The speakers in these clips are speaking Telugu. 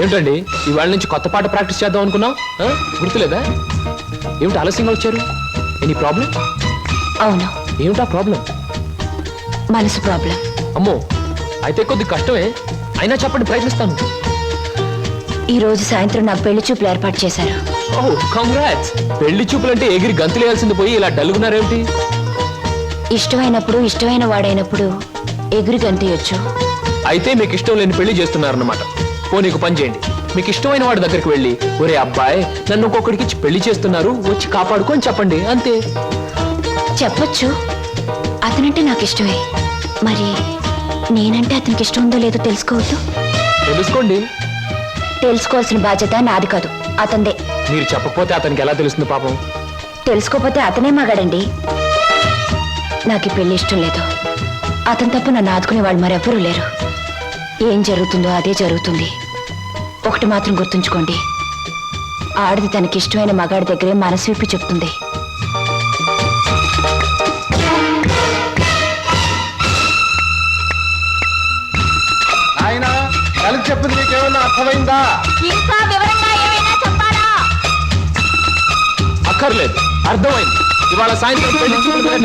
ఏమిటండి? ఇవాళ నుంచి కొత్త పాట ప్రాక్టీస్ చేద్దాం అనుకున్నాం? గుర్తులేదా? ఏమిటి ఆలస్యంగా వచ్చారు? Any problem? అవును. ఏమిటా ప్రాబ్లం? మనసు ప్రాబ్లం. అమ్మో అయితే కొద్ది కష్టమే. అయినా చెప్పండి ప్రయత్నిస్తాను. ఈ రోజు సాయంత్రం నాకు పెళ్ళి చూపులు ఏర్పాటు చేశారు. ఓహ్ కంగ్రాట్స్ పెళ్ళి చూపులంటే ఎగిరి గంతులేయాల్సింది పోయి ఇలా డల్గున్నారేమిటి? ఇష్టమైనప్పుడు ఇష్టమైన వాడైనప్పుడు ఎగురు గంతయొచ్చు. అయితే మీకు ఇష్టం లేని పెళ్ళి చేస్తున్నారన్నమాట. ఓ నీకు పని చేయండి. మీకు ఇష్టమైన వాడి దగ్గరికి వెళ్ళి ఒరే అబ్బాయి నన్ను ఇచ్చి పెళ్ళి చేస్తున్నారు వచ్చి కాపాడుకొని చెప్పండి అంతే. చెప్పొచ్చు. అతనంటే నాకు ఇష్టమే. మరి నేనంటే అతనికి ఇష్టం ఉందో లేదో తెలుసుకోవద్దు? తెలుసుకోండి. తెలుసుకోవాల్సిన బాధ్యత నాది కాదు అతందే. మీరు చెప్పకపోతే అతనికి ఎలా తెలుస్తుంది పాపం? తెలుసుకోపోతే అతనే మగాడండి. నాకు ఈ పెళ్ళి ఇష్టం లేదు. అతను తప్ప నన్ను ఆదుకునే వాళ్ళు మరెవ్వరూ లేరు. ఏం జరుగుతుందో అదే జరుగుతుంది. ఒకటి మాత్రం గుర్తుంచుకోండి. ఆడది తనకి ఇష్టమైన మగాడి దగ్గరే మనసు విప్పి చెప్తుంది. ఆయన కలిసి చెప్పింది నీకేమన్నా అర్థమైందా? ఇంకా వివరంగా ఏమైనా చెప్పాలా? అక్కర్లేదు. అర్థమైంది. ఇవాళ సాయంత్రం పెళ్ళి చూపుల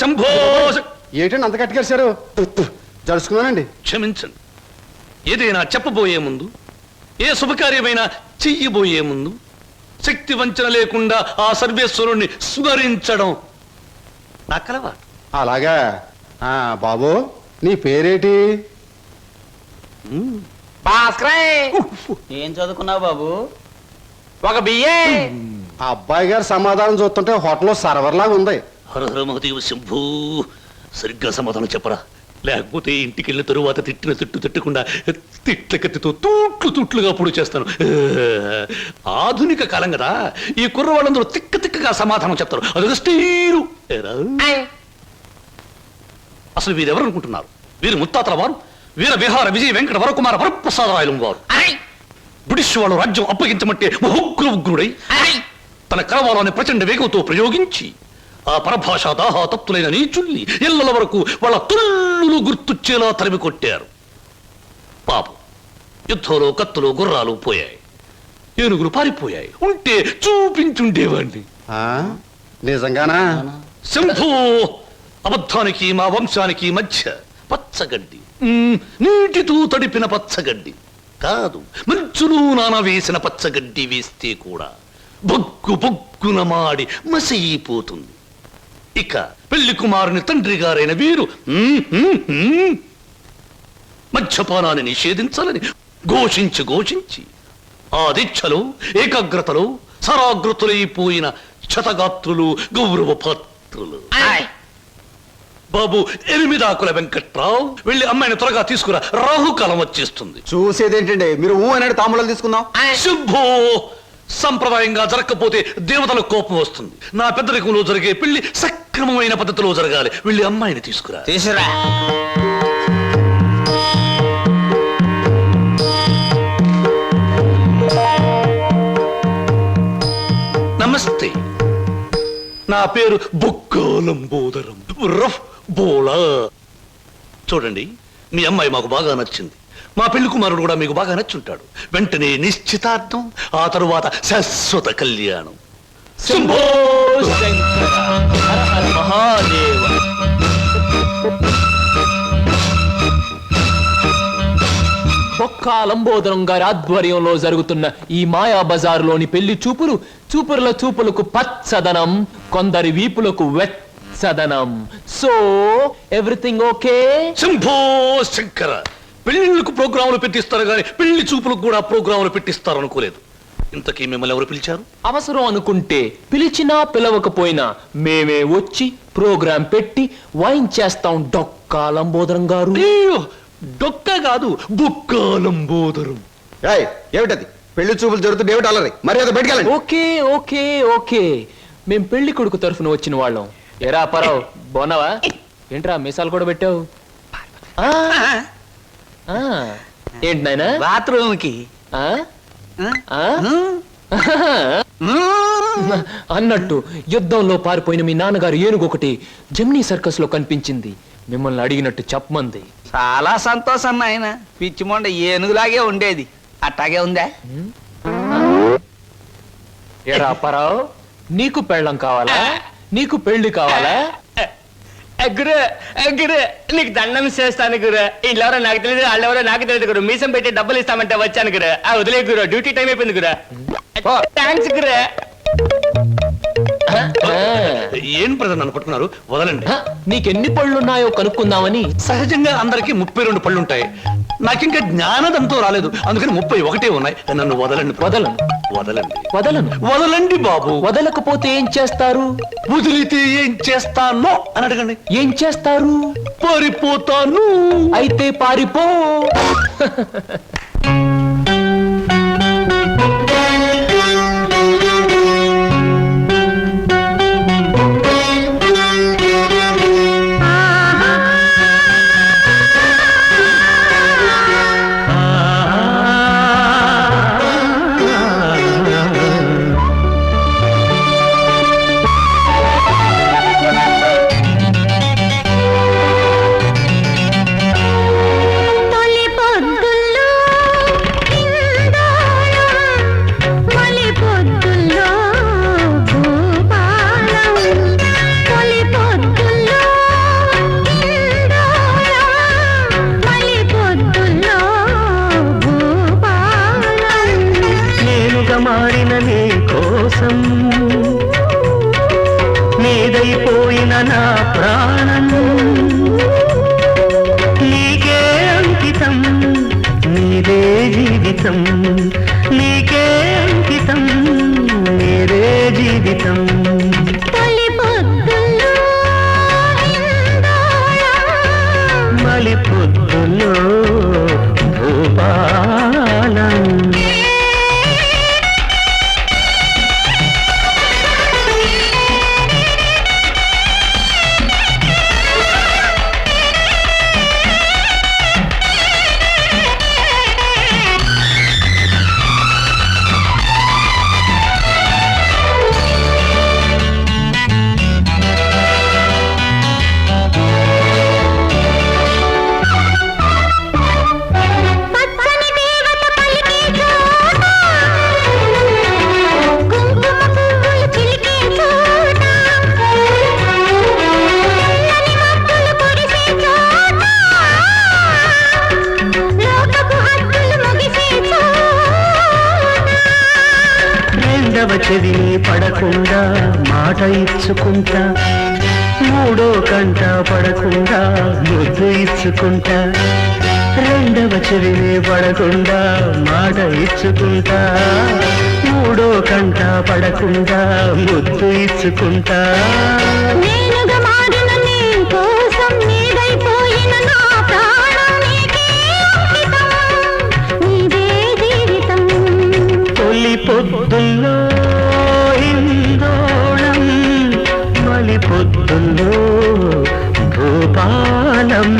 శంభో! ఏంటండి అంత కట్టుకేశారు జరుచుకున్నానండి క్షమించండి. ఏదైనా చెప్పబోయే ముందు ఏ శుభకార్యమైనా చెయ్యబోయే ముందు శక్తి వంచన లేకుండా ఆ సర్వేశ్వరుణ్ణి స్మరించడం నా కలవాటు. అలాగా? ఆ బాబు నీ పేరేటి? ఏం చదువుకున్నావు బాబు? ఒక బియ్యే ఆ అబ్బాయి గారి సమాధానం చూస్తుంటే హోటల్లో సర్వర్ లాగా ఉంది. హర హర మహదేవ శంభో. సరిగ్గా సమాధానం చెప్పరా. లేకపోతే ఇంటికి వెళ్ళిన తరువాత తిట్టిన తిట్టు తిట్టకుండా తిట్ల కత్తితో తూట్లు తూట్లుగా పొడి చేస్తాను. ఆధునిక కాలం కదా. ఈ కుర్రవాళ్ళందరూ తిక్క తిక్కగా సమాధానం చెప్తారు. అదొక స్టీరు. ఏరా? అసలు వీరెవరు అనుకుంటున్నారు వీరు ముత్తాతల వారు? వీర విహార విజయ వెంకట వరకుమార వరప్రసాదరాయలు వారు బ్రిటిష్ వాళ్ళు రాజ్యం అప్పగించమంటే ఉగ్ర ఉగ్రుడై తన కరవాలని ప్రచండ వేగంతో ప్రయోగించి ఆ పరభాషా దాహాతత్తులైన నీచుల్ని ఇళ్ళల వరకు వాళ్ళ తుల్లులు గుర్తుచ్చేలా తరిమి కొట్టారు. పాపం యుద్ధంలో కత్తులు గుర్రాలు పోయాయి. ఏనుగులు పారిపోయాయి. ఉంటే చూపించుండేవాణ్ణి ఆ? నిజంగానా? శంభో అబద్ధానికి మా వంశానికి మధ్య పచ్చగడ్డి. నీటితో తడిపిన పచ్చగడ్డి. కాదు మంచులు నాన వేసిన పచ్చగడ్డి వేస్తే కూడా బొగ్గు బొగ్గున మాడి మసైపోతుంది ఇక పెళ్ళి కుమారుని తండ్రి గారైన వీరు మద్యపానాన్ని నిషేధించాలని ఘోషించి ఘోషించి ఆ దీక్షలో ఏకాగ్రతలో సరాగ్రతులైపోయిన క్షతగాత్రులు గౌరవ పాత్రులు బాబు ఎనిమిదాకుల వెంకట్రావు వెళ్ళి అమ్మాయిని త్వరగా తీసుకురా. రాహుకాలం వచ్చేస్తుంది. చూసేదేంటండి? మీరు ఊ అనేది తాములను తీసుకుందాం. శుభో సంప్రదాయంగా జరగకపోతే దేవతల కోపం వస్తుంది. నా పెద్దరికంలో జరిగే పెళ్ళి సక్రమమైన పద్ధతిలో జరగాలి. వెళ్ళి అమ్మాయిని తీసుకురా. తీసురా నమస్తే. నా పేరు బొక్కోలంబోదరం రఫ్ బోలా. చూడండి మీ అమ్మాయి మాకు బాగా నచ్చింది. మా పెళ్ళి కుమారుడు కూడా మీకు బాగా నచ్చుంటాడు. వెంటనే నిశ్చితార్థం ఆ తరువాత శాశ్వత కళ్యాణం. శంభో శంకర హర హర మహాదేవ. బొక్కా లంబోదరం గారి ఆధ్వర్యంలో జరుగుతున్న ఈ మాయా బజారులోని పెళ్ళి చూపులు చూపుల చూపులకు పచ్చదనం కొందరి వీపులకు వెచ్చదనం. So everything okay? Shambho Shankara. పెళ్ళిళ్ళకు ప్రోగ్రాములు పెట్టిస్తారు కానీ పెళ్ళి చూపులకు కూడా ప్రోగ్రాములు పెట్టిస్తారు అనుకోలేదు ఇంతకీ మిమ్మల్ని ఎవరు పిలిచారు? అవసరం అనుకుంటే పిలిచినా పిలవకపోయినా మేమే వచ్చి ప్రోగ్రాం పెట్టి వైన్ చేస్తాం డొక్కా లంబోదరం గారు. అయ్యో, డొక్క కాదు బుక్కాలంబోదరం ఏయ్ ఏమిటది? పెళ్ళి చూపులు జరుగుతుంది ఏమిటి అలరి మర్యాద బయటకెళ్ళండి ఓకే ఓకే ఓకే. మేం పెళ్ళి కొడుకు తరఫున వచ్చిన వాళ్ళం. ఎరా పరావు బోనవా ఏంట్రా మీసాలు కూడా పెట్టావు? ఆ, ఆ, ఏంటి నాయనా? బాత్రూమ్కి ఆ? ఆ? అన్నట్టు యుద్ధంలో పారిపోయిన మీ నాన్నగారు ఏనుగు ఒకటి జమ్నీ సర్కస్లో కనిపించింది. మిమ్మల్ని అడిగినట్టు చెప్పమంది. చాలా సంతోషం నాయన. పిచ్చి మొండ ఏనుగులాగే ఉండేది. అట్టాగే ఉందా? ఏరా అప్పారావు నీకు పెళ్ళం కావాలా? నీకు పెళ్ళి కావాలా? గురు గురు నీకు దండం చేస్తాను గురు. వీళ్ళెవరో నాకు తెలియదు వాళ్ళెవరో నాకు తెలియదు గురు. మీసం పెట్టి డబ్బులు ఇస్తామంటే వచ్చాను గురు. ఆ వదిలే గురు. డ్యూటీ టైం అయిపోయింది గురు. థ్యాంక్స్ గురు. ఏం ప్రజలు నన్ను పట్టుకున్నారు? వదలండి. నీకెన్ని పళ్ళున్నాయో కనుక్కుందామని. సహజంగా అందరికీ ముప్పై రెండు పళ్ళు ఉంటాయి నాకింకా జ్ఞానదంతో రాలేదు. అందుకని ముప్పై ఒకటే ఉన్నాయి. నన్ను వదలండి. వదలను. వదలండి. వదలను. వదలండి బాబు. వదలకపోతే ఏం చేస్తారు? వదిలితే ఏం చేస్తానో అని అడగండి. ఏం చేస్తారు? పారిపోతాను. అయితే పారిపో. నా ప్రాణం నీకే అంకితం నీదే జీవితం. చెవిని పడకుండా మాట ఇచ్చుకుంటా మూడో కంట పడకుండా ముద్దు ఇచ్చుకుంటా రెండవ చెవిని పడకుండా మాట ఇచ్చుకుంటా మూడో కంట పడకుండా ముద్దు ఇచ్చుకుంటా. నేనుగా భూపాలం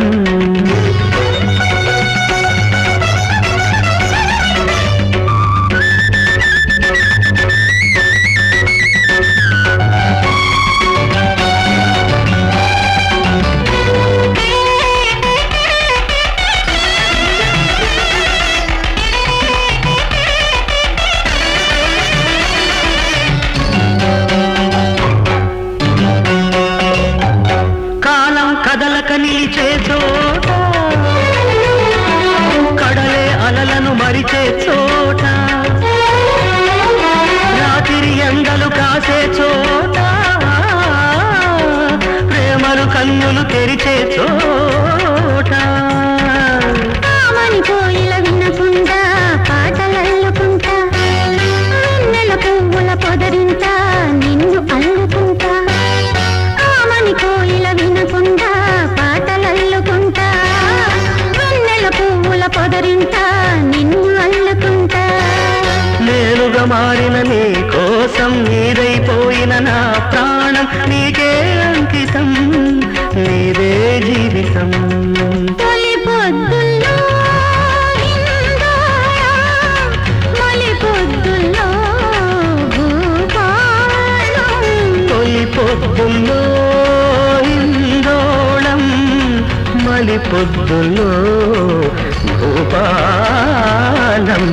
కాసే చోట ప్రేమలు కన్నులు తెరిచే చోట. ఆమని కోయిల వినకుండా పాటలల్లుకుంటా వెన్నెల పువ్వుల పొదరింట నిన్ను అల్లుకుంటా. ఆమని కోయిల వినకుండా పాటలల్లుకుంటా వెన్నెల పువ్వుల పొదరింట నిన్ను అల్లుకుంటా. నేనుగా మారిన నీ కోసం నీదైపోయిన నా ప్రాణం నీకే అంకితం నీదే జీవితం. పొద్దుల్లో ఇందాళం, మలి పొద్దుల్లో భూపాలం